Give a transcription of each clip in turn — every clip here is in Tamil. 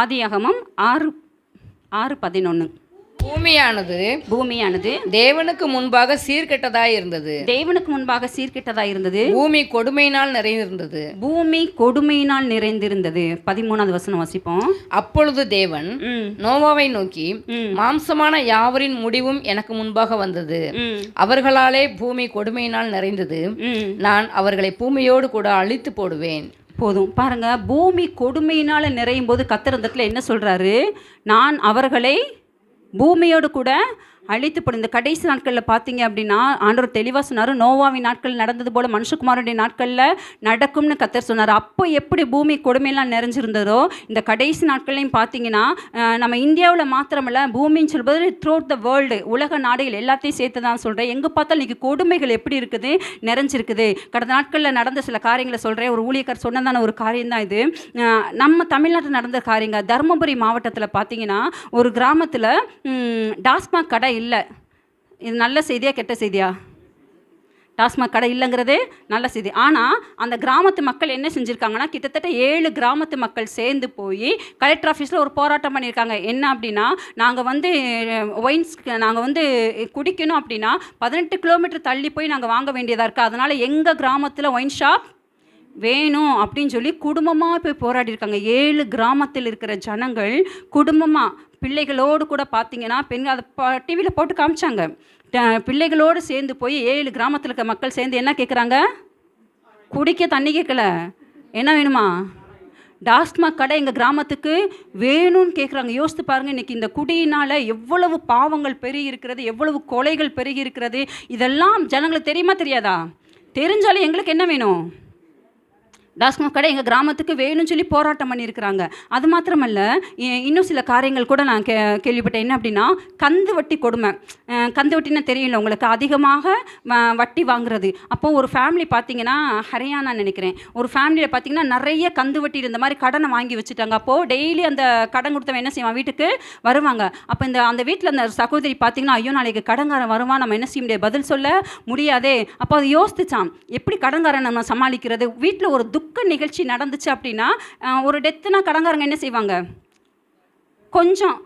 ஆதியாகமம் ஆறு ஆறு பதினொன்று பூமியானது பூமியானது தேவனுக்கு முன்பாக சீர்கெட்டதாய் இருந்தது. தேவனுக்கு முன்பாக சீர்கெட்டதா இருந்தது. பூமி கொடுமையினால் நிறைந்திருந்தது. பூமி கொடுமையினால் நிறைந்திருந்தது. பதிமூணாவது வசனம் வாசிப்போம். அப்பொழுது தேவன் நோவாவை நோக்கி. மாம்சமான யாவரின் முடிவும் எனக்கு முன்பாக வந்தது. அவர்களாலே பூமி கொடுமையினால் நிறைந்தது. நான் அவர்களை பூமியோடு கூட அழித்து போடுவேன். போதும். பாருங்க பூமி கொடுமையினால் நிறையும் போது கத்திரந்தத்தில் என்ன சொல்கிறாரு நான் அவர்களை பூமியோடு கூட அழித்துப்படும் இந்த கடைசி நாட்களில் பார்த்தீங்க அப்படின்னா ஆண்டவர் தெளிவாக சொன்னார் நோவாவின் நாட்கள் நடந்தது போல் மனுஷகுமாரனுடைய நாட்களில் நடக்கும்னு கத்தர் சொன்னார். அப்போ எப்படி பூமி கொடுமையெல்லாம் நிறைஞ்சிருந்ததோ இந்த கடைசி நாட்கள்லையும் பார்த்தீங்கன்னா நம்ம இந்தியாவில் மாத்திரமல்ல பூமின்னு சொல்வது த்ரூ த வேர்ல்டு உலக நாடுகள் எல்லாத்தையும் சேர்த்து தான் சொல்கிறேன் எங்கே பார்த்தாலும் இன்றைக்கி கொடுமைகள் எப்படி இருக்குது நிறைஞ்சிருக்குது. கடந்த நாட்களில் நடந்த சில காரியங்களை சொல்கிறேன் ஒரு ஊழியக்கார் சொன்னதான ஒரு காரியம் தான் இது நம்ம தமிழ்நாட்டில் நடந்த காரியங்க தருமபுரி மாவட்டத்தில் பார்த்தீங்கன்னா ஒரு கிராமத்தில் டாஸ்மாக் கடை இல்லை. இது நல்ல செய்தியா கெட்ட செய்தியா? டாஸ்மாக் கடை இல்லைங்கிறது நல்ல செய்தி. ஆனால் அந்த கிராமத்து மக்கள் என்ன செஞ்சுருக்காங்கன்னா கிட்டத்தட்ட ஏழு கிராமத்து மக்கள் சேர்ந்து போய் கலெக்டர் ஆஃபீஸில் ஒரு போராட்டம் பண்ணியிருக்காங்க. என்ன அப்படின்னா நாங்கள் வந்து ஒயின்ஸ் நாங்கள் வந்து குடிக்கணும் அப்படின்னா பதினெட்டு கிலோமீட்டர் தள்ளி போய் நாங்கள் வாங்க வேண்டியதாக இருக்குது அதனால் எங்கள் கிராமத்தில் ஒயின் ஷாப் வேணும் அப்படின்னு சொல்லி குடும்பமாக போய் போராடி இருக்காங்க ஏழு கிராமத்தில் இருக்கிற ஜனங்கள் குடும்பமாக பிள்ளைகளோடு கூட பார்த்தீங்கன்னா பெண்கள் அதை டிவியில் போட்டு காமிச்சாங்க. ட- பிள்ளைகளோடு சேர்ந்து போய் ஏழு கிராமத்தில் இருக்க மக்கள் சேர்ந்து என்ன கேட்குறாங்க குடிக்க தண்ணி கேட்கல என்ன வேணுமா? டாஸ்மாக் கடை எங்கள் கிராமத்துக்கு வேணும்னு கேட்குறாங்க யோசித்து பாருங்கள் இன்றைக்கி இந்த குடியினால் எவ்வளவு பாவங்கள் பெருகி இருக்கிறது எவ்வளவு கொலைகள் பெருகி இருக்கிறது இதெல்லாம் ஜனங்களுக்கு தெரியுமா தெரியாதா? தெரிஞ்சாலும் எங்களுக்கு என்ன வேணும்? டாஸ்மாக் கடை எங்கள் கிராமத்துக்கு வேணும்னு சொல்லி போராட்டம் பண்ணியிருக்கிறாங்க. அது மாத்திரமல்ல இ- இன்னும் சில காரியங்கள் கூட நான் கே கேள்விப்பட்டேன். என்ன அப்படின்னா கந்து வட்டி கொடுமை. கந்து வட்டின்னு தெரியல உங்களுக்கு அதிகமாக வ- வட்டி வாங்குறது. அப்போது ஒரு ஃபேமிலி பார்த்தீங்கன்னா ஹரியானா நினைக்கிறேன். ஒரு ஃபேமிலியில் பார்த்தீங்கன்னா நிறைய கந்து வட்டி இருந்த மாதிரி கடனை வாங்கி வச்சுட்டாங்க. அப்போது டெய்லி அந்த கடன் கொடுத்தவன் என்ன செய்வான்? வீட்டுக்கு வருவாங்க. அப்போ இந்த அந்த வீட்டில் அந்த சகோதரி பார்த்தீங்கன்னா ஐயோ நாளைக்கு கடன்காரன் வருவான். நம்ம என்ன செய்ய முடியாது? பதில் சொல்ல முடியாதே. அப்போ அது யோசிச்சான். எப்படி கடன்காரன் நம்ம சமாளிக்கிறது? வீட்டில் ஒரு துக்க நிகழ்ச்சி நடந்துச்சு அப்படின்னா ஒரு டெத்துனா கடங்காரங்க என்ன செய்வாங்க? கொஞ்சம்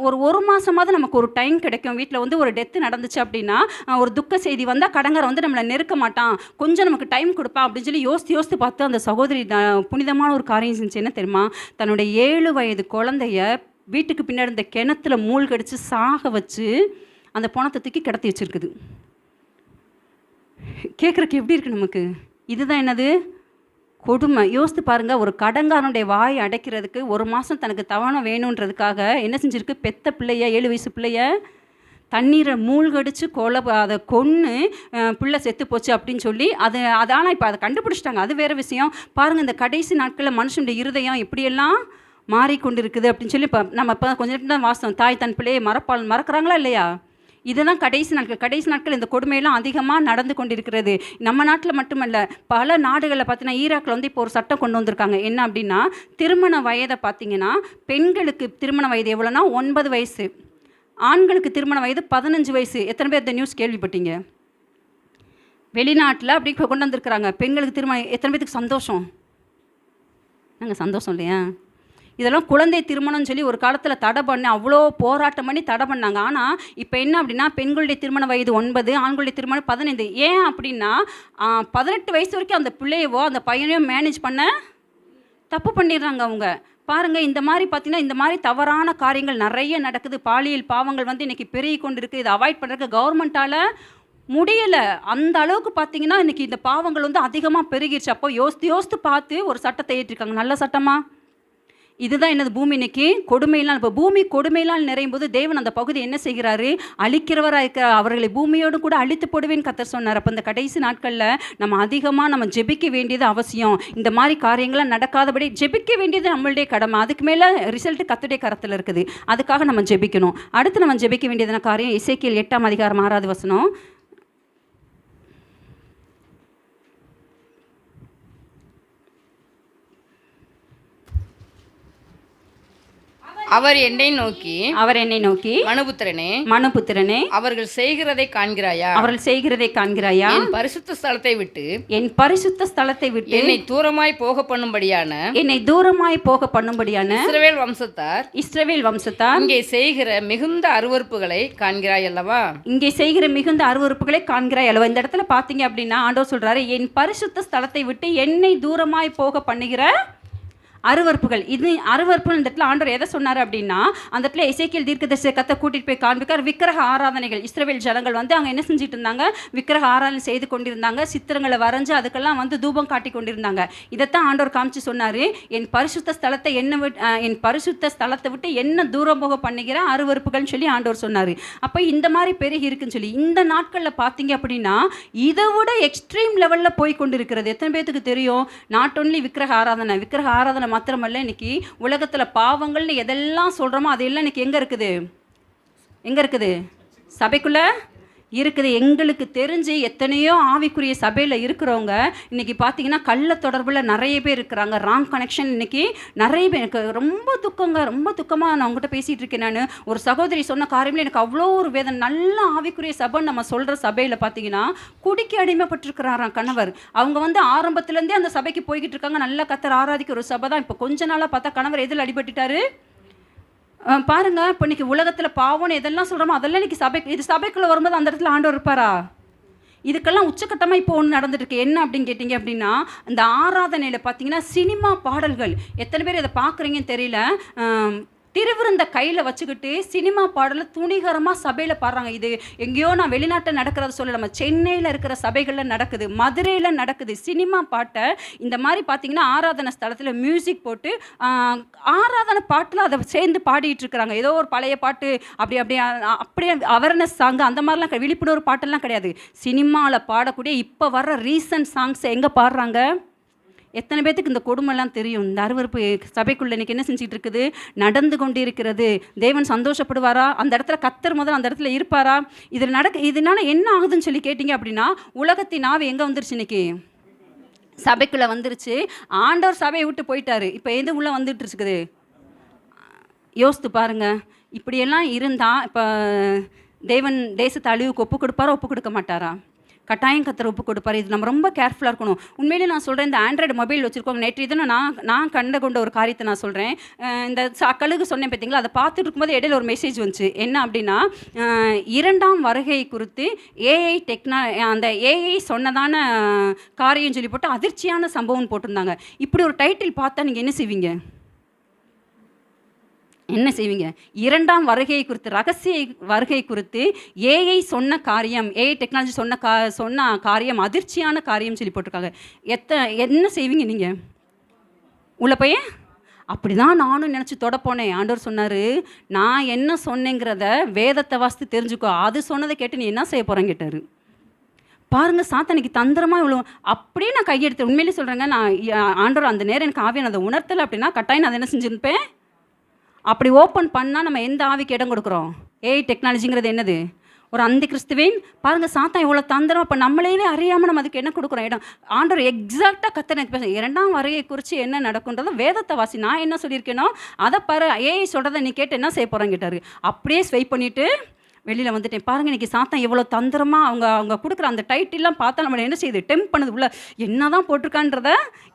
ஒரு ஒரு மாதமாவது நமக்கு ஒரு டைம் கிடைக்கும். வீட்டில் வந்து ஒரு டெத்து நடந்துச்சு அப்படின்னா ஒரு துக்க செய்தி வந்தால் கடங்கரை வந்து நம்மளை நெருக்க மாட்டான். கொஞ்சம் நமக்கு டைம் கொடுப்பான் அப்படின்னு சொல்லி யோசித்து யோசித்து பார்த்து அந்த சகோதரி த- புனிதமான ஒரு காரியம் செஞ்சு என்ன தெரியுமா? தன்னுடைய ஏழு வயது குழந்தைய வீட்டுக்கு பின்னாடி இந்த கிணத்துல மூழ்கடிச்சு சாக வச்சு அந்த பணத்தை தூக்கி கிடத்தி வச்சிருக்குது. கேட்குறக்கு எப்படி இருக்குது நமக்கு? இதுதான் என்னது? கொடுமை. யோசித்து பாருங்க ஒரு கடங்காரனுடைய வாய் அடைக்கிறதுக்கு ஒரு மாதம் தனக்கு தவணை வேணுன்றதுக்காக என்ன செஞ்சிருக்கு? பெத்த பிள்ளைய ஏழு வயசு பிள்ளைய தண்ணீரை மூழ்கடிச்சு கொலை அதை கொன்று பிள்ளை செத்து போச்சு அப்படின்னு சொல்லி அது அதான இப்போ அதை கண்டுபிடிச்சிட்டாங்க. அது வேறு விஷயம். பாருங்கள் இந்த கடைசி நாட்களில் மனுஷனுடைய இருதயம் எப்படியெல்லாம் மாறிக்கொண்டிருக்குது அப்படின்னு சொல்லி இப்போ நம்ம இப்போ கொஞ்சம் நேரம் தான் வாசம். தாய் தன் பிள்ளையை மறப்பால் மறக்கிறாங்களா இல்லையா? இதுதான் கடைசி நாட்கள். கடைசி நாட்கள் இந்த கொடுமையெல்லாம் அதிகமாக நடந்து கொண்டிருக்கிறது. நம்ம நாட்டில் மட்டுமல்ல பல நாடுகளில் பார்த்தீங்கன்னா ஈராக்கில் வந்து இப்போ ஒரு சட்டம் கொண்டு வந்திருக்காங்க. என்ன அப்படின்னா திருமண வயதை பார்த்தீங்கன்னா பெண்களுக்கு திருமண வயது எவ்வளோனா ஒன்பது வயசு. ஆண்களுக்கு திருமண வயது பதினஞ்சு வயசு. எத்தனை பேர் இந்த நியூஸ் கேள்விப்பட்டீங்க? வெளிநாட்டில் அப்படி கொண்டு வந்திருக்கிறாங்க. பெண்களுக்கு திருமணம் எத்தனை பேருக்கு சந்தோஷம்? நாங்கள் சந்தோஷம் இல்லையா? இதெல்லாம் குழந்தை திருமணம்னு சொல்லி ஒரு காலத்தில் தடை பண்ணி அவ்வளோ போராட்டம் பண்ணி தடை பண்ணாங்க. ஆனால் இப்போ என்ன அப்படின்னா பெண்களுடைய திருமண வயது ஒன்பது ஆண்களுடைய திருமணம் பதினைந்து. ஏன் அப்படின்னா பதினெட்டு வயசு வரைக்கும் அந்த பிள்ளையவோ அந்த பையனையோ மேனேஜ் பண்ண தப்பு பண்ணிடுறாங்க அவங்க. பாருங்கள் இந்த மாதிரி பார்த்தீங்கன்னா இந்த மாதிரி தவறான காரியங்கள் நிறைய நடக்குது. பாலியல் பாவங்கள் வந்து இன்றைக்கி பெருகி கொண்டு இருக்குது இதை அவாய்ட் பண்ணுறதுக்கு கவர்மெண்ட்டால் முடியலை. அந்த அளவுக்கு பார்த்தீங்கன்னா இன்றைக்கி இந்த பாவங்கள் வந்து அதிகமாக பெருகிடுச்சு அப்போ யோசித்து யோசித்து பார்த்து ஒரு சட்டத்தை ஏற்றிருக்காங்க. நல்ல சட்டமாக இதுதான் என்னது பூமி இன்னைக்கு? கொடுமையினால். இப்போ பூமி கொடுமையினால் நிறையும் போது தேவன் அந்த பகுதி என்ன செய்கிறாரு? அழிக்கிறவராக இருக்கிற அவர்களை பூமியோடு கூட அழித்து போடுவேன்னு கத்தர் சொன்னார். அப்போ இந்த கடைசி நாட்களில் நம்ம அதிகமாக நம்ம ஜெபிக்க வேண்டியது அவசியம். இந்த மாதிரி காரியங்கள்லாம் நடக்காதபடி ஜெபிக்க வேண்டியது நம்மளுடைய கடமை. அதுக்கு மேலே ரிசல்ட் கத்துடைய கரத்தில் இருக்குது. அதுக்காக நம்ம ஜெபிக்கணும். அடுத்து நம்ம ஜெபிக்க வேண்டியதான காரியம் இசைக்கியல் எட்டாம் அதிகாரம் ஆறாவது வசனம். அவர் என்னை நோக்கி அவர் என்னை நோக்கி மனுபுத்திரனே மனுபுத்திரனே அவர்கள் செய்கிறதை காண்கிறாயா? அவர்கள் செய்கிறதை காண்கிறாயா? என் பரிசுத்த ஸ்தலத்தை விட்டு என் பரிசுத்த ஸ்தலத்தை விட்டு என்னை தூரமாய் போக பண்ணும்படியான என்னை தூரமாய் போக பண்ணும்படியான இஸ்ரவேல் வம்சத்தார் இஸ்ரவேல் வம்சத்தார் இங்கே செய்கிற மிகுந்த அருவருப்புகளை காண்கிறாய் அல்லவா? இங்கே செய்கிற மிகுந்த அருவருப்புகளை காண்கிறாய் அல்லவா? இந்த இடத்துல பார்த்தீங்க அப்படின்னா ஆண்டவர் சொல்றாரு என் பரிசுத்த ஸ்தலத்தை விட்டு என்னை தூரமாய் போக பண்ணுகிற அருவருப்புகள். இது அருவருப்புகள் இந்த இடத்துல ஆண்டவர் எதை சொன்னார் அப்படின்னா அந்த இடத்துல இசைக்கியல் தீர்க்கதரிசி கத்தை கூட்டிட்டு போய் காண்பிக்கார். விக்கிரக ஆராதனைகள் இஸ்ரேல் ஜனங்கள் வந்து அவங்க என்ன செஞ்சுட்டு இருந்தாங்க விக்கிரக ஆராதனை செய்து கொண்டிருந்தாங்க. சித்திரங்களை வரைஞ்சு அதுக்கெல்லாம் வந்து தூபம் காட்டி கொண்டிருந்தாங்க. இதைத்தான் ஆண்டவர் காமிச்சு சொன்னாரு என் பரிசுத்த ஸ்தலத்தை என்ன விட்- என் பரிசுத்த ஸ்தலத்தை விட்டு என்ன தூரம் போக பண்ணுகிற அருவருப்புகள்னு சொல்லி ஆண்டவர் சொன்னார். அப்போ இந்த மாதிரி பெருகி இருக்குன்னு சொல்லி இந்த நாட்களில் பார்த்தீங்க அப்படின்னா இதை விட எக்ஸ்ட்ரீம் லெவலில் போய் கொண்டு இருக்கிறது எத்தனை பேத்துக்கு தெரியும்? நாட் ஒன்லி விக்கிரக ஆராதனை விக்கிரக ஆராதனை மாத்திரமல்ல இன்னைக்கு உலகத்தில் பாவங்கள்னு எதெல்லாம் சொல்கிறோமோ அதெல்லாம் இன்னைக்கு எங்கே இருக்குது? எங்கே இருக்குது? சபைக்குள்ள? இருக்குது. எங்களுக்கு தெரிஞ்சு எத்தனையோ ஆவிக்குரிய சபையில் இருக்கிறவங்க இன்றைக்கி பார்த்தீங்கன்னா கள்ள தொடர்பில் நிறைய பேர் இருக்கிறாங்க. ராங் கனெக்ஷன் இன்றைக்கி நிறைய பேர் எனக்கு ரொம்ப துக்கங்க ரொம்ப துக்கமாக நான் உங்கள்கிட்ட பேசிகிட்டு இருக்கேன் நான். ஒரு சகோதரி சொன்ன காரியமில் எனக்கு அவ்வளோ ஒரு வேதனை. நல்ல ஆவிக்குரிய சபைன்னு நம்ம சொல்கிற சபையில் பார்த்தீங்கன்னா குடிக்க அடிமைப்பட்டிருக்கிறாராம் கணவர். அவங்க வந்து ஆரம்பத்துலேருந்தே அந்த சபைக்கு போய்கிட்டு இருக்காங்க. நல்லா கத்தர் ஆராதிக்கிற ஒரு சபை தான். இப்போ கொஞ்ச நாளாக பார்த்தா கணவர் எதில் அடிபட்டுட்டாரு? பாருங்க இப்போ இன்னைக்கு உலகத்தில் பாவம்னு எதெல்லாம் சொல்கிறோமோ அதெல்லாம் இன்னைக்கு சபை இது சபைக்குள்ளே வரும்போது அந்த இடத்துல ஆண்டவர் இருப்பாரா? இதுக்கெல்லாம் உச்சக்கட்டமாக இப்போ ஒன்று நடந்துட்டுருக்கு. என்ன அப்படின்னு கேட்டிங்க அப்படின்னா இந்த ஆராதனையில் பார்த்தீங்கன்னா சினிமா பாடல்கள். எத்தனை பேர் இதை பார்க்குறீங்கன்னு தெரியல. திருவிருந்த கையில் வச்சுக்கிட்டு சினிமா பாடலை துணிகரமாக சபையில் பாடுறாங்க. இது எங்கேயோ நான் வெளிநாட்டில் நடக்கிறத சொல்ல நம்ம சென்னையில் இருக்கிற சபைகளில் நடக்குது மதுரையில் நடக்குது சினிமா பாட்டை. இந்த மாதிரி பார்த்தீங்கன்னா ஆராதனை ஸ்தலத்தில் மியூசிக் போட்டு ஆராதனை பாட்டில் அதை சேர்ந்து பாடிட்டு இருக்கிறாங்க. ஏதோ ஒரு பழைய பாட்டு அப்படி அப்படியே அப்படியே அவேர்னஸ் சாங் அந்த மாதிரிலாம் விழிப்புணர்வு பாட்டெல்லாம் கிடையாது. சினிமாவில் பாடக்கூடிய இப்போ வர்ற ரீசன்ட் சாங்ஸை எங்கே பாடுறாங்க? எத்தனை பேத்துக்கு இந்த கொடுமைலாம் தெரியும்? இந்த அருவருப்பு சபைக்குள்ளே இன்னைக்கு என்ன செஞ்சுட்டு இருக்குது நடந்து கொண்டு இருக்கிறது தேவன் சந்தோஷப்படுவாரா? அந்த இடத்துல கத்தர் முதல் அந்த இடத்துல இருப்பாரா? இதில் நடக்க இதனால் என்ன ஆகுதுன்னு சொல்லி கேட்டிங்க அப்படின்னா உலகத்தின் ஆவி எங்கே வந்துருச்சு இன்னைக்கு? சபைக்குள்ளே வந்துருச்சு. ஆண்டவர் சபையை விட்டு போயிட்டாரு. இப்போ எது உள்ளே வந்துட்டு இருக்குது யோசித்து பாருங்க. இப்படியெல்லாம் இருந்தால் இப்போ தேவன் தேசத்தை அழிவுக்கு ஒப்பு கொடுப்பாரா ஒப்பு கொடுக்க மாட்டாரா? கட்டாயம் கத்தர் ஒப்பு கொடுப்பார் இது நம்ம ரொம்ப கேர்ஃபுல்லாக இருக்கணும். உண்மையிலே நான் சொல்கிறேன் இந்த ஆண்ட்ராய்டு மொபைல் வச்சுருக்கோங்க நேற்று இதுன்னு நான் நான் கண்டு கொண்ட ஒரு காரியத்தை நான் சொல்கிறேன் இந்த ச- கழுகு சொன்னேன் பார்த்தீங்களா? அதை பார்த்துட்டு இருக்கும்போது இடையில ஒரு மெசேஜ் வந்துச்சு. என்ன அப்படின்னா இரண்டாம் வருகை குறித்து ஏஐ டெக்னா அந்த ஏஐ சொன்னதான காரியம் சொல்லி போட்டு அதிர்ச்சியான சம்பவம் போட்டிருந்தாங்க. இப்படி ஒரு டைட்டில் பார்த்தா நீங்கள் என்ன செய்வீங்க? என்ன செய்வீங்க? இரண்டாம் வருகையை குறித்து ரகசிய வருகை குறித்து ஏஐ சொன்ன காரியம் ஏஐ டெக்னாலஜி சொன்ன கா சொன்ன காரியம் அதிர்ச்சியான காரியம் சொல்லி போட்டிருக்காங்க. எத்த என்ன செய்வீங்க நீங்கள் உள்ள போய் அப்படி தான் நானும் நினச்சி தொடப்போனேன் ஆண்டவர் சொன்னார் நான் என்ன சொன்னேங்கிறத வேதத்தை வாசித்து தெரிஞ்சுக்கோ. அது சொன்னதை கேட்டு நீ என்ன செய்ய போகிறேன் கேட்டார். பாருங்க சாத்தனைக்கு தந்திரமாக இவ்வளோ அப்படியே நான் கையெடுத்து உண்மையிலே சொல்கிறேங்க நான் ஆண்டவர் அந்த நேரம் எனக்கு ஆவியான அதை உணர்த்தலை அப்படின்னா கட்டாயம் நான் அதை என்ன செஞ்சுருப்பேன்? அப்படி ஓப்பன் பண்ணால் நம்ம எந்த ஆவிக்கு இடம் கொடுக்குறோம்? ஏஐ டெக்னாலஜிங்கிறது என்னது? ஒரு அந்த கிறிஸ்துவின் பாருங்க சாத்தா இவ்வளோ தந்திரம் இப்போ நம்மளே அறியாமல் நம்ம அதுக்கு என்ன கொடுக்குறோம்? இடம். ஆண்டவர் எக்ஸாக்டாக கத்தனை பேச இரண்டாம் வரையை குறித்து என்ன நடக்குன்றத வேதத்தை வாசி. நான் என்ன சொல்லியிருக்கேனோ அதை பாரு ஏஐ சொல்கிறத நீ கேட்டு என்ன செய்ய போகிறேன் கேட்டார். அப்படியே ஸ்வைப் பண்ணிவிட்டு வெளியில் வந்துட்டேன். பாருங்க இன்னைக்கு சாத்தன் எவ்வளோ தந்திரமாக அவங்க அவங்க கொடுக்குற அந்த டைட்டிலாம் பார்த்தா நம்ம என்ன செய்யுது? டெம்ப் பண்ணுது. உள்ள என்ன தான் போட்டிருக்கான்றத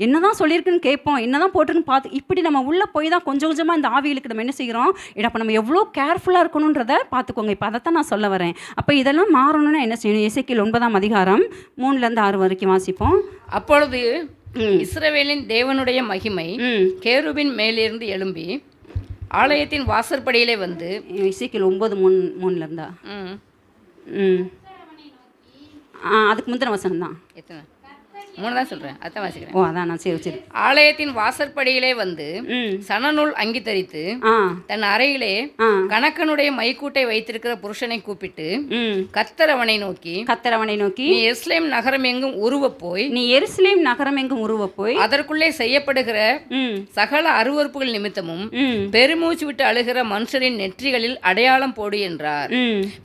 என்ன தான் சொல்லியிருக்குன்னு கேட்போம். என்ன தான் போட்டிருக்குன்னு பார்த்து இப்படி நம்ம உள்ளே போய் தான் கொஞ்சம் கொஞ்சமாக இந்த ஆவிகளுக்கு நம்ம என்ன செய்கிறோம் இப்போ நம்ம எவ்வளோ கேர்ஃபுல்லாக இருக்கணுன்றத பார்த்துக்கோங்க. இப்போ அதைத்தான் நான் சொல்ல வரேன். அப்போ இதெல்லாம் மாறணும்னா என்ன செய்யணும்? இசைக்கில் ஒன்பதாம் அதிகாரம் மூணுலேருந்து ஆறு வரைக்கும் வாசிப்போம். அப்பொழுது. இஸ்ரவேலின் தேவனுடைய மகிமை ம். கேருபின் மேலிருந்து எழும்பி ஆலயத்தின் வாசற்படியிலே வந்து இசைக்கில் ஒம்பது மூணு மூணுல இருந்தா. ம், அதுக்கு முந்தின வசனம் தான். எத்தனை? மூணு தான் சொல்கிறேன் அதான் வாசிக்கிறேன். ஓ அதான் நான் சரி சரி. ஆலயத்தின் வாசற்படியிலே வந்து ம். சணநூல் அங்கி தரித்து ஆ. தன் அறையிலே கணக்கனுடைய மைக்கூட்டை வைத்திருக்கிற புருஷனை கூப்பிட்டு ம். கத்தர் அவனை நோக்கி கத்தரவனை நோக்கி நீ எஸ்லேம் நகரம் எங்கும் உருவப் போய் நீ எருசலேம் நகரம் எங்கும் உருவ போய் அதற்குள்ளே செய்யப்படுகிற சகல அருவருப்புகள் நிமித்தமும் பெருமூச்சு விட்டு அழுகிற மனுஷரின் நெற்றிகளில் அடையாளம் போடு என்றார்.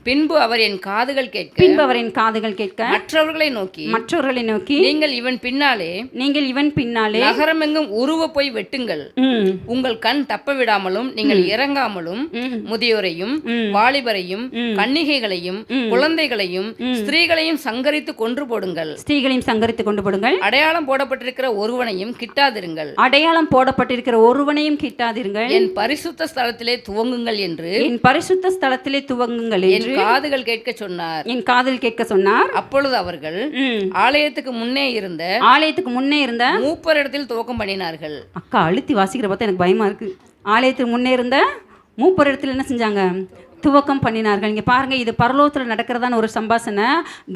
பின்பு அவர் என் காதுகள் கேட்க பின்பு அவரின் காதுகள் கேட்க மற்றவர்களை நோக்கி மற்றவர்களை நோக்கி நீங்கள் இவன் பின்னாலே நீங்கள் இவன் பின்னாலே நகரமெங்கும் உருவ போய் வெட்டுங்கள் உங்கள் கண் தப்ப விடாமலும் நீங்கள் இறங்காமலும். முதியோரையும். வாலிபரையும். கன்னிகைகளையும். குழந்தைகளையும் ஸ்திரீகளையும் சங்கரித்து கொன்று போடுங்கள் ஸ்திரீகளையும் சங்கரித்து கொண்டு போடுங்கள் அடையாளம் போடப்பட்டிருக்கிற ஒருவனையும் கிட்டாதிருங்கள் அடையாளம் போடப்பட்டிருக்கிற ஒருவனையும் கிட்டாதீர்கள் என் பரிசுத்த ஸ்தலத்திலே துவங்குங்கள் என்று என் பரிசுத்த ஸ்தலத்திலே துவங்குங்கள் என் என்று காதுகள் கேட்க சொன்னார் என் காதில் கேட்க சொன்னார் அப்பொழுது அவர்கள். ஆலயத்துக்கு முன்னே இருந்த ஆலயத்துக்கு முன்னே இருந்த மூப்பரிடத்தில் துவக்கம் பண்ணினார்கள். அக்கா அழுத்தி வாசிக்கிற பார்த்தா எனக்கு பயமா இருக்கு. ஆலயத்துக்கு முன்னே இருந்த மூப்பர் இடத்துல என்ன செஞ்சாங்க? துவக்கம் பண்ணினார்கள். இங்கே பாருங்க இது பரலோகத்தில் நடக்கிறதான ஒரு சம்பாசனை.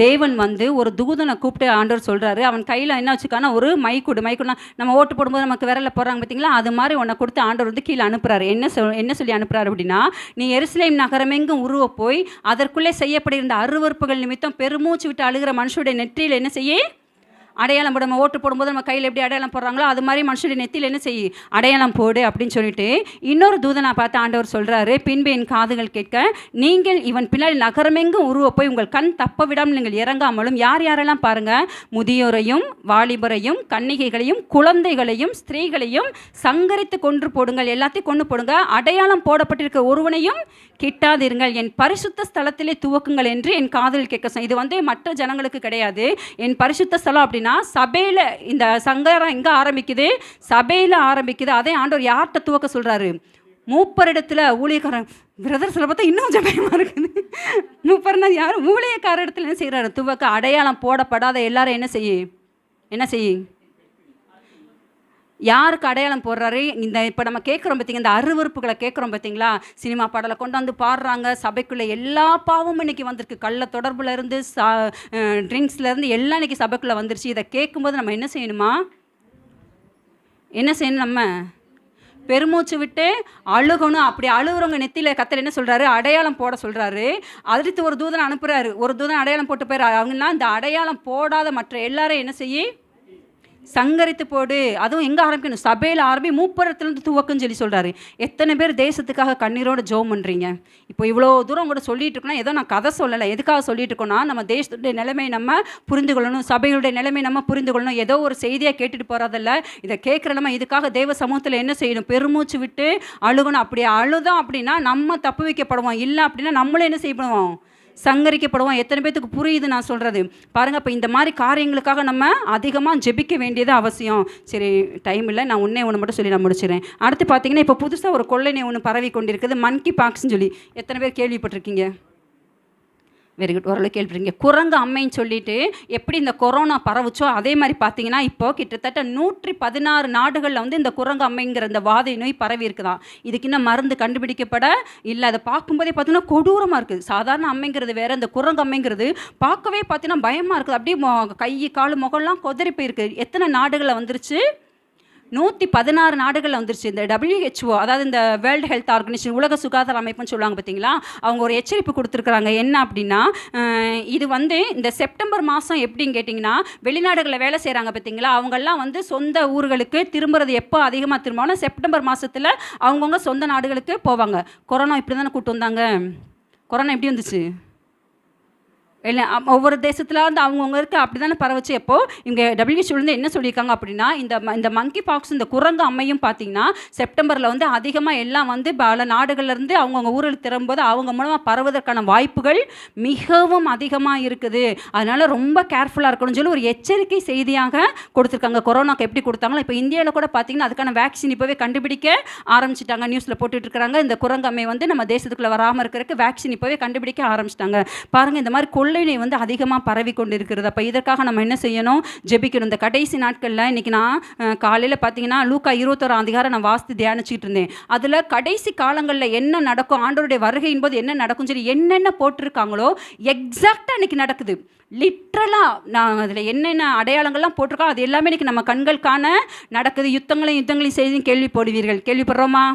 தேவன் வந்து ஒரு தூதனை கூப்பிட்டு ஆண்டவர் சொல்றாரு. அவன் கையில் என்ன வச்சுக்கானா ஒரு மைக்குடு. மைக்குனா நம்ம ஓட்டு போடும்போது நமக்கு விரல போடுறாங்க பார்த்தீங்களா? அது மாதிரி உன்னை கொடுத்து ஆண்டவர் வந்து கீழே அனுப்புறாரு. என்ன சொல் என்ன சொல்லி அனுப்புறாரு அப்படின்னா நீ எருசலேம் நகரமெங்கும் உருவ போய் அதற்குள்ளே செய்யப்படுகின்ற அருவறுப்புகள் நிமித்தம் பெருமூச்சு விட்டு அழுகிற மனுஷனுடைய நெற்றியில் என்ன செய்ய அடையாளம் போட நம்ம ஓட்டு போடும்போது நம்ம கையில் எப்படி அடையாளம் போடுறாங்களோ அது மாதிரி மனுஷனுடைய நெத்தியில் என்ன செய் அடையாளம் போடு அப்படின்னு சொல்லிட்டு இன்னொரு தூதனை பார்த்து ஆண்டவர் சொல்கிறாரு பின்பு என் காதுகள் கேட்க நீங்கள் இவன் பின்னாடி நகரமெங்கும் உருவ போய் உங்கள் கண் தப்ப விடாமல் நீங்கள் இறங்காமலும் யார் யாரெல்லாம் பாருங்கள் முதியோரையும் வாலிபரையும் கன்னிகைகளையும் குழந்தைகளையும் ஸ்திரீகளையும் சங்கரித்து கொன்று போடுங்கள். எல்லாத்தையும் கொண்டு போடுங்க. அடையாளம் போடப்பட்டிருக்க ஒருவனையும் கிட்டாதிருங்கள். என் பரிசுத்த ஸ்தலத்திலே துவக்குங்கள் என்று என் காதல் கேட்க சொ- இது வந்து மற்ற ஜனங்களுக்கு கிடையாது. என் பரிசுத்த ஸ்தலம் அப்படின்னா சபையில் இந்த சங்கரம் எங்கே ஆரம்பிக்குது? சபையில் ஆரம்பிக்குது. அதே ஆண்டவர் யார்கிட்ட துவக்க சொல்கிறாரு மூப்பரிடத்தில் ஊழியக்காரன். பிரதர் சொல்ல பார்த்தா இன்னும் ஜபயமாக இருக்குது. மூப்பர்னா யாரும் ஊழியக்கார இடத்துல என்ன செய்கிறாரு துவக்க அடையாளம் போடப்படாத எல்லாரும் என்ன செய்யும் என்ன செய்யும் யாருக்கு அடையாளம் போடுறாரு? இந்த இப்போ நம்ம கேட்குறோம் பார்த்தீங்க இந்த அருவறுப்புகளை கேட்குறோம் பார்த்தீங்களா சினிமா பாடலை கொண்டு வந்து பாடுறாங்க. சபைக்குள்ளே எல்லா பாவமும் இன்னைக்கு வந்திருக்கு. கள்ள தொடர்புல இருந்து சா ட்ரிங்க்ஸ்லேருந்து எல்லாம் இன்றைக்கி சபைக்குள்ளே வந்துருச்சு. இதை கேட்கும்போது நம்ம என்ன செய்யணுமா? என்ன செய்யணும் நம்ம? பெருமூச்சு விட்டு அழுகணும். அப்படி அழுகுறவங்க நெத்தியில் கத்தர் என்ன சொல்கிறாரு அடையாளம் போட சொல்கிறாரு அடுத்து ஒரு தூதனை அனுப்புகிறாரு ஒரு தூதன் அடையாளம் போட்டு போயிடுறாரு அவங்கன்னா இந்த அடையாளம் போடாத மற்ற எல்லாரும் என்ன செய்யும் சங்கரித்து போடு. அதுவும் எங்கே ஆரம்பிக்கணும்? சபையில் ஆரம்பி மூப்பரத்துலேருந்து துவக்குன்னு சொல்லி சொல்கிறாரு எத்தனை பேர் தேசத்துக்காக கண்ணீரோட ஜோம் பண்ணுறீங்க இப்போ இவ்வளோ தூரம் கூட சொல்லிட்டு இருக்கோன்னா ஏதோ நான் கதை சொல்லலை. எதுக்காக சொல்லிட்டு இருக்கோம்னா நம்ம தேசத்துடைய நிலைமை நம்ம புரிந்து கொள்ளணும் சபையுடைய நிலைமை நம்ம புரிந்து கொள்ளணும் ஏதோ ஒரு செய்தியாக கேட்டுட்டு போகிறதில்ல இதை கேட்குற நம்ம இதுக்காக தேவ சமூகத்தில் என்ன செய்யணும்? பெருமூச்சு விட்டு அழுகணும். அப்படி அழுதோம் அப்படின்னா நம்ம தப்பு வைக்கப்படுவோம். இல்லை அப்படின்னா நம்மளும் என்ன செய்யப்படுவோம்? சங்கரிக்கப்படுவோம். எத்தனை பேத்துக்கு புரியுது நான் சொல்கிறது பாருங்கள் இப்போ இந்த மாதிரி காரியங்களுக்காக நம்ம அதிகமாக ஜெபிக்க வேண்டியது அவசியம். சரி டைம் இல்லை நான் உன்னே ஒன்று மட்டும் சொல்லி நான் முடிச்சிடுறேன் அடுத்து பார்த்தீங்கன்னா இப்போ புதுசாக ஒரு கொள்ளை ஒன்று பரவி கொண்டிருக்குது மன்கி பாக்ஸ்ன்னு சொல்லி. எத்தனை பேர் கேள்விப்பட்டிருக்கீங்க? வெரி குட் ஓரளவு கேள்விப்பட்டீங்க குரங்கு அம்மைன்னு சொல்லிட்டு எப்படி இந்த கொரோனா பரவுச்சோ அதே மாதிரி பார்த்தீங்கன்னா இப்போ கிட்டத்தட்ட நூற்றி பதினாறு நாடுகளில் வந்து இந்த குரங்கு அம்மைங்கிற இந்த வாதை நோய் பரவி இருக்குதான். இதுக்கு இன்னும் மருந்து கண்டுபிடிக்கப்பட இல்லை. அதை பார்க்கும்போதே பார்த்தீங்கன்னா கொடூரமாக இருக்குது. சாதாரண அம்மைங்கிறது வேறு இந்த குரங்கு அம்மைங்கிறது பார்க்கவே பார்த்தீங்கன்னா பயமாக இருக்குது. அப்படியே மொ- கை கால் முகம்லாம் கொதறி போயிருக்கு. எத்தனை நாடுகளில் வந்துருச்சு? நூற்றி பதினாறு நாடுகளில் வந்துருச்சு. இந்த டபிள்யூஹெச்ஓ அதாவது இந்த வேர்ல்டு ஹெல்த் ஆர்கனைசேஷன் உலக சுகாதார அமைப்புன்னு சொல்லுவாங்க பார்த்தீங்களா அவங்க ஒரு எச்சரிப்பு கொடுத்துருக்குறாங்க. என்ன அப்படின்னா இது வந்து இந்த செப்டம்பர் மாதம் எப்படின்னு கேட்டிங்கன்னா வெளிநாடுகளில் வேலை செய்கிறாங்க பார்த்தீங்களா அவங்கெல்லாம் வந்து சொந்த ஊர்களுக்கு திரும்புறது எப்போ அதிகமாக திரும்புவாங்கன்னா செப்டம்பர் மாதத்தில் அவங்கவுங்க சொந்த நாடுகளுக்கு போவாங்க. கொரோனா இப்படி தானே கூட்டு வந்தாங்க. கொரோனா எப்படி வந்துச்சு? இல்லை ஒவ்வொரு தேசத்தில் வந்து அவங்கவுங்களுக்கு அப்படி தானே பரவச்சு. எப்போ? இங்கே டபிள்யூஹெச்ஓலேருந்து என்ன சொல்லியிருக்காங்க அப்படின்னா இந்த இந்த மங்கி பாக்ஸ் இந்த குரங்கு அம்மையும் பார்த்தீங்கன்னா செப்டம்பரில் வந்து அதிகமாக எல்லாம் வந்து பல நாடுகள்லேருந்து அவங்கவுங்க ஊரில் திரும்பும்போது அவங்க மூலமாக பரவுவதற்கான வாய்ப்புகள் மிகவும் அதிகமாக இருக்குது. அதனால் ரொம்ப கேர்ஃபுல்லாக இருக்கணும்னு சொல்லி ஒரு எச்சரிக்கை செய்தியாக கொடுத்துருக்காங்க. கொரோனாக்கு எப்படி கொடுத்தாங்களோ இப்போ இந்தியாவில் கூட பார்த்தீங்கன்னா அதுக்கான வேக்சின் இப்போவே கண்டுபிடிக்க ஆரம்பிச்சிட்டாங்க. நியூஸில் போட்டுட்டு இருக்காங்க இந்த குரங்கம்மை வந்து நம்ம தேசத்துக்குள்ளே வராமல் இருக்கிறதுக்கு வேக்சின் இப்போவே கண்டுபிடிக்க ஆரம்பிச்சிட்டாங்க. பாருங்கள் இந்த மாதிரி கொள் நோய் வந்து அதிகமாக பரவி கொண்டு இருக்கிறது அப்போ இதற்காக நம்ம என்ன செய்யணும்? ஜெபிக்கணும். இந்த கடைசி நாட்களில் இன்றைக்கி நான் காலையில் பார்த்தீங்கன்னா லூக்கா இருபத்தோராம் அதிகாரம் நான் வாஸ்து தியானிச்சுட்டு இருந்தேன். அதில் கடைசி காலங்களில் என்ன நடக்கும்? ஆண்டவருடைய வருகையின் போது என்ன நடக்கும் சொல்லி என்னென்ன போட்டிருக்காங்களோ எக்ஸாக்டாக இன்றைக்கி நடக்குது. லிட்ரலாக நான் அதில் என்னென்ன அடையாளங்கள்லாம் போட்டிருக்கோம் அது எல்லாமே இன்றைக்கி நம்ம கண்கள் காண நடக்குது. யுத்தங்களையும் யுத்தங்களையும் செய்து கேள்விப்படுவீர்கள் கேள்விப்படுறோமா?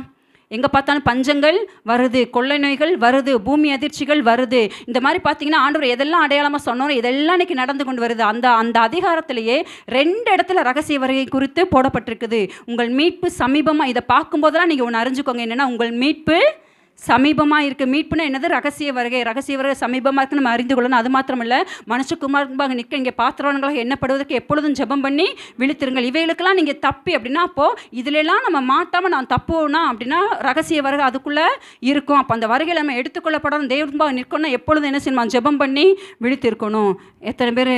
எங்கே பார்த்தாலும் பஞ்சங்கள் வருது கொள்ளை நோய்கள் வருது பூமி அதிர்ச்சிகள் வருது. இந்த மாதிரி பார்த்தீங்கன்னா ஆண்டவர் எதெல்லாம் அடையாளமாக சொன்னோம் இதெல்லாம் இன்னைக்கு நடந்து கொண்டு வருது. அந்த அந்த அதிகாரத்திலேயே ரெண்டு இடத்துல ரகசிய வருகை குறித்து போடப்பட்டிருக்குது. உங்கள் மீட்பு சமீபமாக இதை பார்க்கும்போதெல்லாம் நீங்கள் ஒன்று அறிஞ்சுக்கோங்க. என்னென்னா உங்கள் மீட்பு சமீபமாக இருக்குது மீட்புனா என்னது? ரகசிய வருகை. ரகசிய வருகை சமீபமாக இருக்குன்னு நம்ம அறிந்து கொள்ளணும். அது மாத்திரமல்ல மனுஷகுமாரமாக நிற்க இங்கே பாத்திரவன்களாக எண்ணப்படுவதற்கு எப்பொழுதும் ஜெபம் பண்ணி விழுத்திருங்கள். இவைகளுக்கெல்லாம் நீங்கள் தப்பி அப்படின்னா அப்போது இதிலெல்லாம் நம்ம மாட்டாமல் நான் தப்புனா அப்படின்னா ரகசிய வருகை அதுக்குள்ளே இருக்கும். அப்போ அந்த வருகையில் நம்ம எடுத்துக்கொள்ளப்படாத தெய்வம்பாக நிற்கணும்னா எப்பொழுதும் என்ன செய்யணும்? ஜெபம் பண்ணி விழித்திருக்கணும். எத்தனை பேர்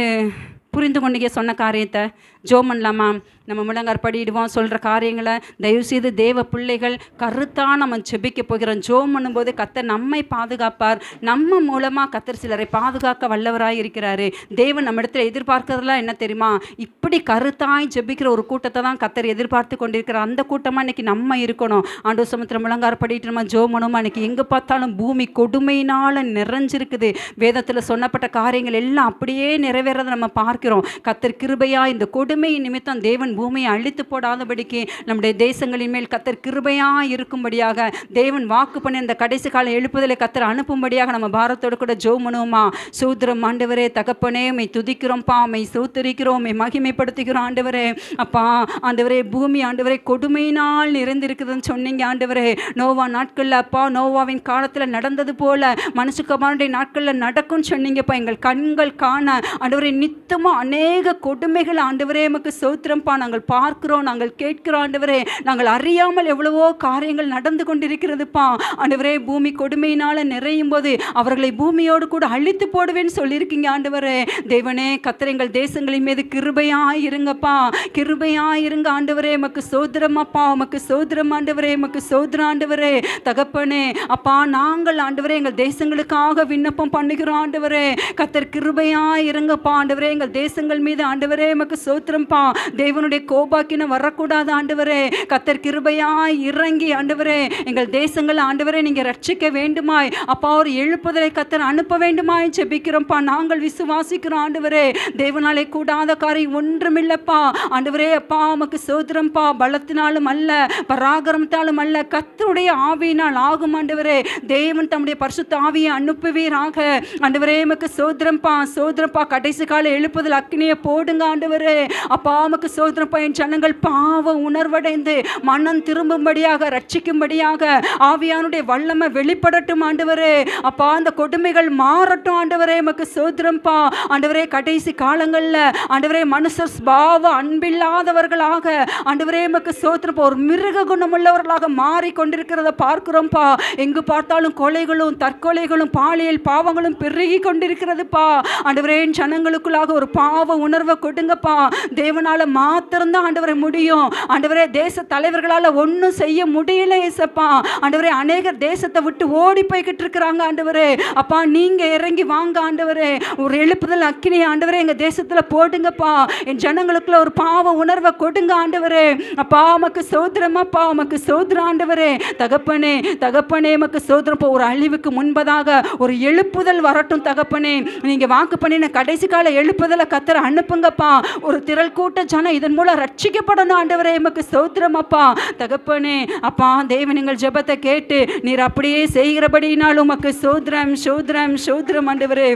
புரிந்து கொண்டீங்க சொன்ன காரியத்தை? ஜோ பண்ணலாமா? நம்ம முழங்கார் படிடுவோம் சொல்கிற காரியங்களை. தயவுசெய்து தேவ பிள்ளைகள் கருத்தாக நம்ம செபிக்க போகிறோம். ஜோம் பண்ணும்போது கத்தர் நம்மை பாதுகாப்பார். நம்ம மூலமாக கத்தர் சிலரை பாதுகாக்க வல்லவராக இருக்கிறாரு. தேவன் நம்ம இடத்துல எதிர்பார்க்கறதுலாம் என்ன தெரியுமா? இப்படி கருத்தாய் ஜெபிக்கிற ஒரு கூட்டத்தை தான் கத்தர் எதிர்பார்த்து கொண்டிருக்கிறார். அந்த கூட்டமாக இன்னைக்கு நம்ம இருக்கணும். ஆண்டு சமுத்திரம் முழங்காற்படிட்டு நம்ம ஜோம் பண்ணுமா இன்னைக்கு எங்கே பார்த்தாலும் பூமி கொடுமையினால் நிறைஞ்சிருக்குது. வேதத்தில் சொன்னப்பட்ட காரியங்கள் எல்லாம் அப்படியே நிறைவேறதை நம்ம பார்க்கிறோம். கத்தர் கிருபையாக இந்த கொடுமை நிமித்தம் தேவன் பூமியை அழித்து போடாதபடிக்கு நம்முடைய தேசங்களின் மேல் கத்தர் கிருபையா இருக்கும்படியாக தேவன் வாக்கு பண்ணி அந்த கடைசி கால எழுப்புதலை கத்தர் அனுப்பும்படியாக நம்ம பாரத்தோடு கூட ஜோ பண்ணுவோமா? சூத்திரம் ஆண்டவரே தகப்பனே மை துதிக்கிறோம்ப்பா மை சூத்தரிக்கிறோம் மை மகிமைப்படுத்துகிறோம் ஆண்டவரே. அப்பா ஆண்டவரே பூமி ஆண்டவரே கொடுமையினால் நிறைந்திருக்குதுன்னு சொன்னீங்க ஆண்டவரே. நோவா நாட்களில் அப்பா நோவாவின் காலத்தில் நடந்தது போல மனுஷகுமாரனுடைய நாட்களில் நடக்கும்னு சொன்னீங்கப்பா எங்கள் கண்கள் காண ஆண்டவரே நித்தமும் அநேக கொடுமைகள் ஆண்டவரே எமக்கு சோத்திரம்ப்பா நாங்கள் நாங்கள் பார்க்கிறோம் நாங்கள் கேட்கிறோம் ஆண்டவரே. நாங்கள் அறியாமல் எவ்வளவோ காரியங்கள் நடந்து கொண்டிருக்கிறதுப்பா. ஆண்டவரே பூமி கொடுமையினால் நிறையும் போது அவர்களை பூமியோடு கூட அழித்து போடுவேன்னு சொல்லியிருக்கீங்க ஆண்டவரே. தேவனே கத்தர் எங்கள் தேசங்களின் மீது கிருபையா இருங்கப்பா. கிருபையா இருங்க ஆண்டவரே. எமக்கு சோதரமாப்பா மக்கு சோதரம் ஆண்டவரே. மக்கு சோதர ஆண்டவரே. தகப்பனே அப்பா நாங்கள் ஆண்டவரே எங்கள் தேசங்களுக்காக விண்ணப்பம் பண்ணுகிறோம் ஆண்டவரே. கத்தர் கிருபையா இருங்கப்பா ஆண்டவரே. எங்கள் தேசங்கள் மீது ஆண்டவரே மக்கு சோத்திரம்ப்பா தேவனுடைய கோபாக்கின வரக்கூடாது ஆண்டவரே. கத்தர் கிருபையாய் இறங்கி ஆண்டவரே. எங்கள் தேசங்கள் ஆண்டவரே நீங்க ரட்சிக்க வேண்டுமாய். அப்பா ஒரு எழுப்புதலை கத்தர் அனுப்ப வேண்டுமாய் செபிக்கிறோம்ப்பா நாங்கள் விசுவாசிக்கிறோம் ஆண்டவரே. தேவனாலே கூடாத காரியம் ஒன்றுமில்லப்பா. ஆண்டவரே அப்பா உமக்கு சோதரம்ப்பா பலத்தினாலும் அல்ல பராகரமத்தாலும் அல்ல. கத்தருடைய ஆவியினால் ஆகும் ஆண்டவரே. தேவன் தம்முடைய பரிசுத்த ஆவியை அனுப்புவீராக. ஆண்டவரே எமக்கு சோதரம்ப்பா சோதரம்ப்பா கடைசி கால எழுப்புதல் அக்னியை போடுங்க ஆண்டவரே. அப்பா உமக்கு சோதரம் பையன் ஜனங்கள் பாவ உணர்வடைந்து மனம் திரும்பும்படியாக ரட்சிக்கும்படியாக ஆவியானுடைய வல்லமை வெளிப்படட்டும் ஆண்டவரே. அப்பா அந்த கொடுமைகள் மாறட்டும் ஆண்டவரே. எமக்கு சோதரம்பா ஆண்டவரே கடைசி காலங்களில் ஆண்டவரே மனுஷர் ஸ்பாவ அன்பில்லாதவர்களாக ஆண்டவரே எமக்கு சோதரம்பா ஒரு மிருக குணமுள்ளவர்களாக மாறிக்கொண்டிருக்கிறத பார்க்கிறோம்ப்பா எங்கு பார்த்தாலும் கொலைகளும் தற்கொலைகளும் பாலியல் பாவங்களும் பெருகி கொண்டிருக்கிறதுப்பா. ஆண்டவரே ஜனங்களுக்குள்ளாக ஒரு பாவ உணர்வை கொடுங்கப்பா. தேவனால மாத்திரம்தான் ஆண்டவரை முடியும். ஆண்டவரே தேச தலைவர்களால் ஒன்றும் செய்ய முடியல ஏசப்பா. ஆண்டவரே அநேகர் தேசத்தை விட்டு ஓடி போய்கிட்டு இருக்கிறாங்க ஆண்டவரே. அப்பா நீங்கள் இறங்கி வாங்க ஆண்டவரே. ஒரு எழுப்புதல் அக்கினி ஆண்டவரே எங்கள் தேசத்தில் போடுங்கப்பா. என் ஜனங்களுக்குள்ள ஒரு பாவ உணர்வை கொடுங்க ஆண்டவரே. அப்பா உமக்கு சோதரமாப்பா உமக்கு சோதர ஆண்டவரே. தகப்பனே தகப்பனே உமக்கு சோதரம் ஒரு அழிவுக்கு முன்பதாக ஒரு எழுப்புதல் வரட்டும் தகப்பனே. நீங்கள் வாக்கு பண்ணின கடைசி கால எழுப்புதலை கத்துற அனுப்புங்கப்பா. ஒரு திரள் கூட்ட ஜனம் இதன் மூலம் ரட்சிக்கப்படணும் ஆண்டவரே எமக்கு சோத்திரம் அப்பா. தகப்பனே அப்பா தேவன் எங்கள் ஜெபத்தை கேட்டு நீர் அப்படியே செய்கிறபடினாலும் உமக்கு சோத்ரம் சோத்ரம் சோத்ரம் ஆண்டவரே.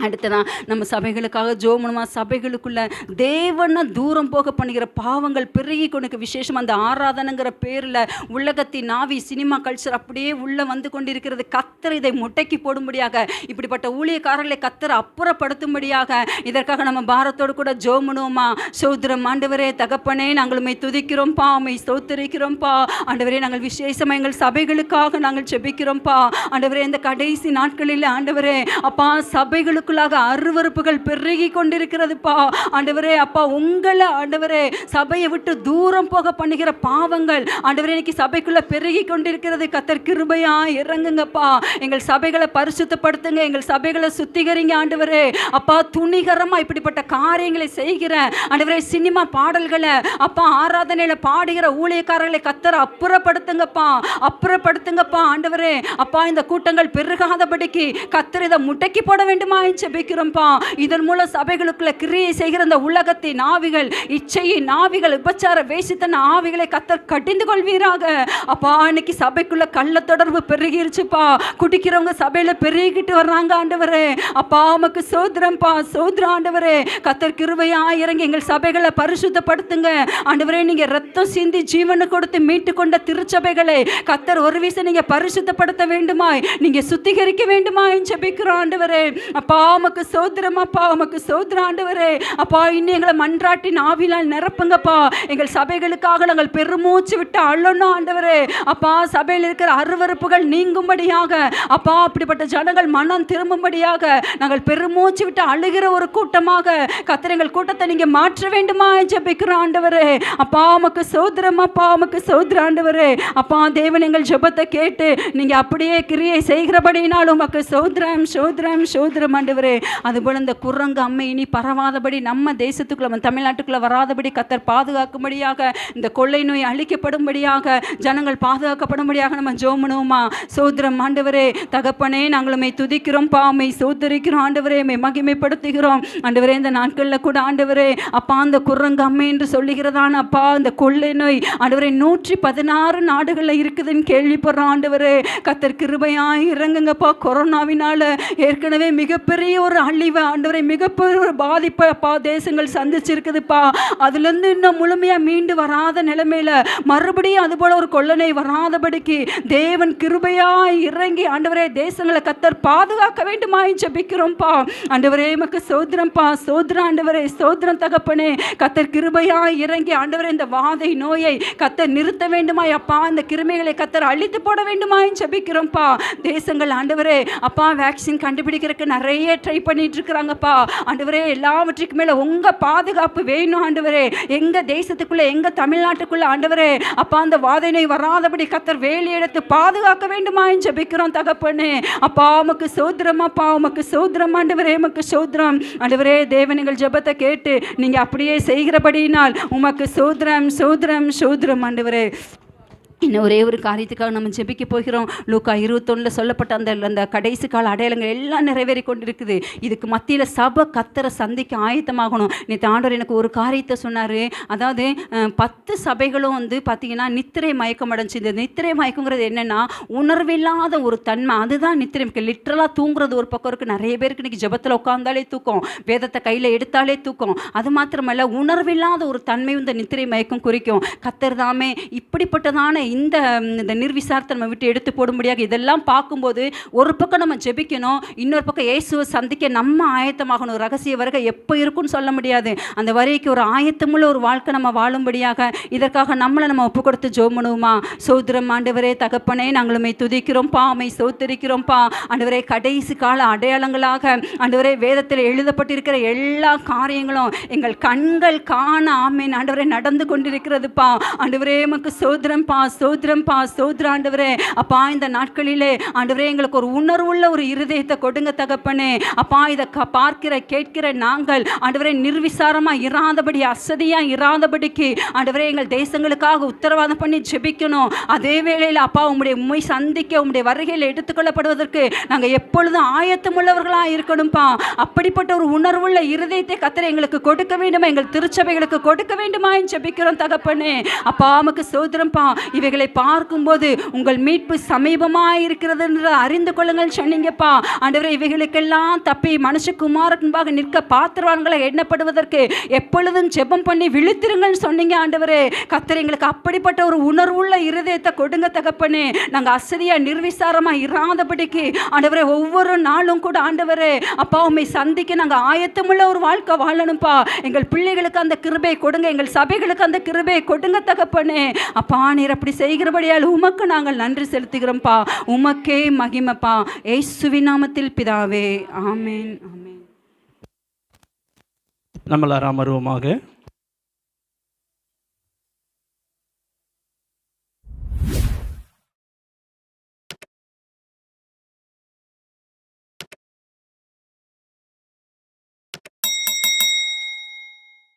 அடுத்ததான் நம்ம சபைகளுக்காக ஜோமனுமா சபைகளுக்குள்ள தேவனை தூரம் போக பண்ணுகிற பாவங்கள் பெருகி கொண்டு விசேஷம் அந்த ஆராதனைங்கிற பேரில் உலகத்தின் நாவி சினிமா கல்ச்சர் அப்படியே உள்ளே வந்து கொண்டிருக்கிறது. கத்தர் இதை முட்டைக்கு போடும்படியாக இப்படிப்பட்ட ஊழியக்காரர்களை கத்தர் அப்புறப்படுத்தும்படியாக இதற்காக நம்ம பாரத்தோடு கூட ஜோமனுமா சோதரம் ஆண்டவரே தகப்பனே நாங்கள் உண்மை துதிக்கிறோம்ப்பா உண்மை ஸ்தோத்தரிக்கிறோம்ப்பா ஆண்டவரே நாங்கள் விசேஷமாக எங்கள் சபைகளுக்காக நாங்கள் செபிக்கிறோம்ப்பா ஆண்டவரே இந்த கடைசி நாட்களில் ஆண்டவரே அப்பா எங்களுக்குள்ளாக அருவருப்புகள் பெருகி கொண்டிருக்கிறதுப்பா. ஆண்டவரே அப்பா உங்களை ஆண்டவரே சபையை விட்டு தூரம் போக பண்ணுகிற பாவங்கள் ஆண்டவரே இன்னைக்கு சபைக்குள்ளே பெருகி கொண்டிருக்கிறது. கத்தர் கிருபையா இறங்குங்கப்பா. எங்கள் சபைகளை பரிசுத்தப்படுத்துங்க எங்கள் சபைகளை சுத்திகரிங்க ஆண்டவரே. அப்பா துணிகரமாக இப்படிப்பட்ட காரியங்களை செய்கிற ஆண்டவரே சினிமா பாடல்களை அப்பா ஆராதனையில பாடுகிற ஊழியக்காரர்களை கத்தர் அப்புறப்படுத்துங்கப்பா. அப்புறப்படுத்துங்கப்பா ஆண்டவரே. அப்பா இந்த கூட்டங்கள் பெருகாதபடிக்கு கத்தர் இதை முட்டைக்கு போட வேண்டுமா? ஜெபிக்கிறோம்ப்பா இதன் மூலம் சபைகளுக்குள்ள கிரியை செய்கிற அந்த உலகத்தின் ஆவிகள் இச்சையின் ஆவிகள் விபச்சார வேசித்தன ஆவிகளை கத்தர் கடிந்து கொள்வீராக. அப்பா இன்னைக்கு சபைக்குள்ள கள்ள தொடர்பு பெருகிருச்சுப்பா. குடிக்கிறவங்க சபையில பெருகிட்டு வர்றாங்க ஆண்டவரே. அப்பா உமக்கு சோதரம்ப்பா சோதரம் ஆண்டவரே. கத்தர் கிருவையா இறங்கி எங்கள் சபைகளை பரிசுத்தப்படுத்துங்க. ஆண்டவரே நீங்க ரத்தம் சிந்தி ஜீவனை கொடுத்து மீட்டு கொண்ட திருச்சபைகளை கத்தர் ஒரு வீச நீங்க பரிசுத்தப்படுத்த வேண்டுமாய். நீங்க சுத்திகரிக்க வேண்டுமாய் ஜெபிக்கிறோம் ஆண்டவரே. அப்பா உமக்கு சோதரம் அப்பா உமக்கு சோதரம் ஆண்டவரே. அப்பா இன்னும் எங்களை மன்றாட்டின் ஆவிலால் நிரப்புங்கப்பா. எங்கள் சபைகளுக்காக நாங்கள் பெருமூச்சு விட்டு அழணும் ஆண்டவரே. அப்பா சபையில் இருக்கிற அருவருப்புகள் நீங்கும்படியாக அப்பா அப்படிப்பட்ட ஜனங்கள் மனம் திரும்பும்படியாக நாங்கள் பெருமூச்சு விட்டு அழுகிற ஒரு கூட்டமாக கத்திரங்கள் கூட்டத்தை நீங்கள் மாற்ற வேண்டுமா ஜெபிக்கிறோம் ஆண்டவரே. அப்பா உமக்கு சோதரம் அப்பா உமக்கு சோதர ஆண்டவரே. அப்பா தேவன் எங்கள் ஜெபத்தை கேட்டு நீங்கள் அப்படியே கிரியை செய்கிறபடினாலும் உமக்கு சோதரம் சோதரம் சோதரம் ஆண்டு அதுபோல இந்த குரங்கு அம்மை இனி பரவாதபடி நம்ம தேசத்துக்குள்ள நம்ம தமிழ்நாட்டுக்குள்ளே வராதபடி கத்தர் பாதுகாக்கும்படியாக இந்த கொள்ளை நோய் அழிக்கப்படும்படியாக ஜனங்கள் பாதுகாக்கப்படும்படியாக நம்ம ஜோமனுமா சோதரம் ஆண்டவரே தகப்பனே நாங்களுமே துதிக்கிறோம் பாமை சோதரிக்கிறோம் ஆண்டவரே மே மகிமைப்படுத்துகிறோம். ஆண்டவரே இந்த நாட்களில் கூட ஆண்டவரே அப்பா அந்த குரங்கு அம்மை என்று சொல்லுகிறதான அப்பா இந்த கொள்ளை நோய் ஆண்டவரே நூற்றி பதினாறு நாடுகளில் இருக்குதுன்னு கேள்விப்படுறோம் ஆண்டவரே. கத்தர் கிருபையாய் இறங்குங்கப்பா கொரோனாவினால ஏற்கனவே மிகப்பெரிய ஒரு அழிவை ஆண்டவரை மிகப்பெரிய ஒரு பாதிப்பைப்பா தேசங்கள் சந்திச்சிருக்குதுப்பா. அதுலேருந்து இன்னும் முழுமையாக மீண்டு வராத நிலைமையில் மறுபடியும் அதுபோல் ஒரு கொள்ளனை வராதபடிக்கு தேவன் கிருபையாய் இறங்கி ஆண்டவரே தேசங்களை கத்தர் பாதுகாக்க வேண்டுமா ஜபிக்கிறோம்ப்பா. ஆண்டவரே எமக்கு சோதரம்ப்பா சோதரம் ஆண்டவரே சோதரம் தகப்பனே கத்தர் கிருபையாக இறங்கி ஆண்டவரே இந்த வாதை நோயை கத்தர் நிறுத்த வேண்டுமா அப்பா அந்த கிருமிகளை கத்தர் அழித்து போட வேண்டுமா ஜபிக்கிறோம்ப்பா. தேசங்கள் ஆண்டவரே அப்பா வேக்சின் கண்டுபிடிக்கிறதுக்கு நிறைய ட்ரை பண்ணிட்டு இருக்கிறாங்கப்பா ஆண்டவரே எல்லாவற்றுக்கு மேல உங்க பாதுகாப்பு வேணும் ஆண்டவரே. எங்க தேசத்துக்குள்ள எங்க தமிழ்நாட்டுக்குள்ள ஆண்டவரே. அப்பா அந்த வாதனை வராதபடி கத்தர் வேலி எடுத்து பாதுகாக்க வேண்டுமா ஜெபிக்கிறோம் தகப்பன்னு அப்பா உமக்கு சோதரம் அப்பா உமக்கு சோதரம் ஆண்டவரே உமக்கு சோதரம் ஆண்டவரே தேவனுங்கள் ஜெபத்தை கேட்டு நீங்க அப்படியே செய்கிறபடியினால் உமக்கு சோதரம் சோதரம் சோதரம் ஆண்டவரே. இன்னும் ஒரே ஒரு காரியத்துக்காக நம்ம ஜெபிக்க போகிறோம். லூக்கா இருபத்தொன்னில் சொல்லப்பட்ட அந்த அந்த கடைசி கால அடையாளங்கள் எல்லாம் நிறைவேறி கொண்டிருக்குது. இதுக்கு மத்தியில் சபை கத்தரை சந்திக்க ஆயத்தமாகணும். நேற்று ஆண்டவர் எனக்கு ஒரு காரியத்தை சொன்னார். அதாவது பத்து சபைகளும் வந்து பார்த்தீங்கன்னா நித்திரை மயக்கம் அடைஞ்சு இந்த நித்திரை மயக்கங்கிறது என்னென்னா உணர்வில்லாத ஒரு தன்மை. அதுதான் நித்திரை லிட்ரலாக தூங்குறது ஒரு பக்கம் இருக்குது நிறைய பேருக்கு இன்றைக்கி ஜெபத்தில் உட்காந்தாலே தூக்கம். வேதத்தை கையில் எடுத்தாலே தூக்கம். அது மாத்திரமல்ல உணர்வில்லாத ஒரு தன்மை இந்த நித்திரை மயக்கம் குறிக்கும். கத்தர் தாமே இப்படிப்பட்டதான இந்த இந்த நிர்விசாரத்தை நம்ம விட்டு எடுத்து போடும்படியாக இதெல்லாம் பார்க்கும்போது ஒரு பக்கம் நம்ம ஜெபிக்கணும் இன்னொரு பக்கம் இயேசுவை சந்திக்க நம்ம ஆயத்தமாகணும். ரகசிய வருகை எப்போ இருக்கும்னு சொல்ல முடியாது. அந்த வரைக்கு ஒரு ஆயத்தமுள்ள ஒரு வாழ்க்கை நம்ம வாழும்படியாக இதற்காக நம்மளை நம்ம ஒப்பு கொடுத்து ஜோம் பண்ணுவோமா சோதரம் ஆண்டவரே தகப்பனே நாங்களுமே துதிக்கிறோம்ப்பா அமை சோத்தரிக்கிறோம்ப்பா ஆண்டவரே கடைசி கால அடையாளங்களாக ஆண்டவரே வேதத்தில் எழுதப்பட்டிருக்கிற எல்லா காரியங்களும் எங்கள் கண்கள் காண ஆமேன் ஆண்டவரே நடந்து கொண்டிருக்கிறதுப்பா ஆண்டவரே எமக்கு சோதரம்ப்பா ஸ்தோத்திரம் பா சோதர ஆண்டவரே. அப்பா இந்த நாட்களிலே ஆண்டவரே எங்களுக்கு ஒரு உணர்வுள்ள ஒரு இருதயத்தை கொடுங்க தகப்பனே. அப்பா இதை க- பார்க்கிற கேட்கிற நாங்கள் ஆண்டவரே நிர்விசாரமாக இராதபடி அசதியாக இராதபடிக்கு ஆண்டவரே எங்கள் தேசங்களுக்காக உத்தரவாதம் பண்ணி ஜெபிக்கணும். அதே வேளையில் அப்பா உங்களுடைய உண்மை சந்திக்க உங்களுடைய வருகையில் எடுத்துக்கொள்ளப்படுவதற்கு நாங்கள் எப்பொழுதும் ஆயத்தமுள்ளவர்களாக இருக்கணும்ப்பா அப்படிப்பட்ட ஒரு உணர்வுள்ள இருதயத்தை கத்திர எங்களுக்கு கொடுக்க வேண்டுமா? எங்கள் திருச்சபைகளுக்கு கொடுக்க வேண்டுமா? என்று ஜெபிக்கிறோம் தகப்பனே. அப்பா அமுக்கு சோதரம்ப்பா இவைகளை பார்க்கும்போது உங்கள் மீட்பு சமீபமாக இருக்கிறது என்று அறிந்து கொள்ளுங்கள் சொன்னீங்கப்பா. ஆண்டவரை இவைகளுக்கெல்லாம் தப்பி மனுஷகுமாரன்பாக நிற்க பாத்திரவான்களை எண்ணப்படுவதற்கு எப்பொழுதும் ஜெபம் பண்ணி விழித்திருங்கள்னு சொன்னீங்க ஆண்டவரே. கத்தர் எங்களுக்கு அப்படிப்பட்ட ஒரு உணர்வுள்ள இருதயத்தை கொடுங்க தகப்பனே. நாங்கள் அசதியாக நிர்விசாரமாக இராதபடிக்கு ஆண்டவரே ஒவ்வொரு நாளும் கூட ஆண்டவரே அப்பா உண்மை சந்திக்க நாங்கள் ஆயத்தமுள்ள ஒரு வாழ்க்கை வாழணும்ப்பா. எங்கள் பிள்ளைகளுக்கு அந்த கிருபை கொடுங்க எங்கள் சபைகளுக்கு அந்த கிருபை கொடுங்க தகப்பனே. அப்பா நீர் அப்படி செய்கிறபடியால் உமக்கு நாங்கள் நன்றி செலுத்துகிறோம்ப்பா. உமக்கே மகிமைப்பா. ஏசுவின் நாமத்தில் பிதாவே. ஆமேன். ஆமேன். நம்மளார் ராமருவமாக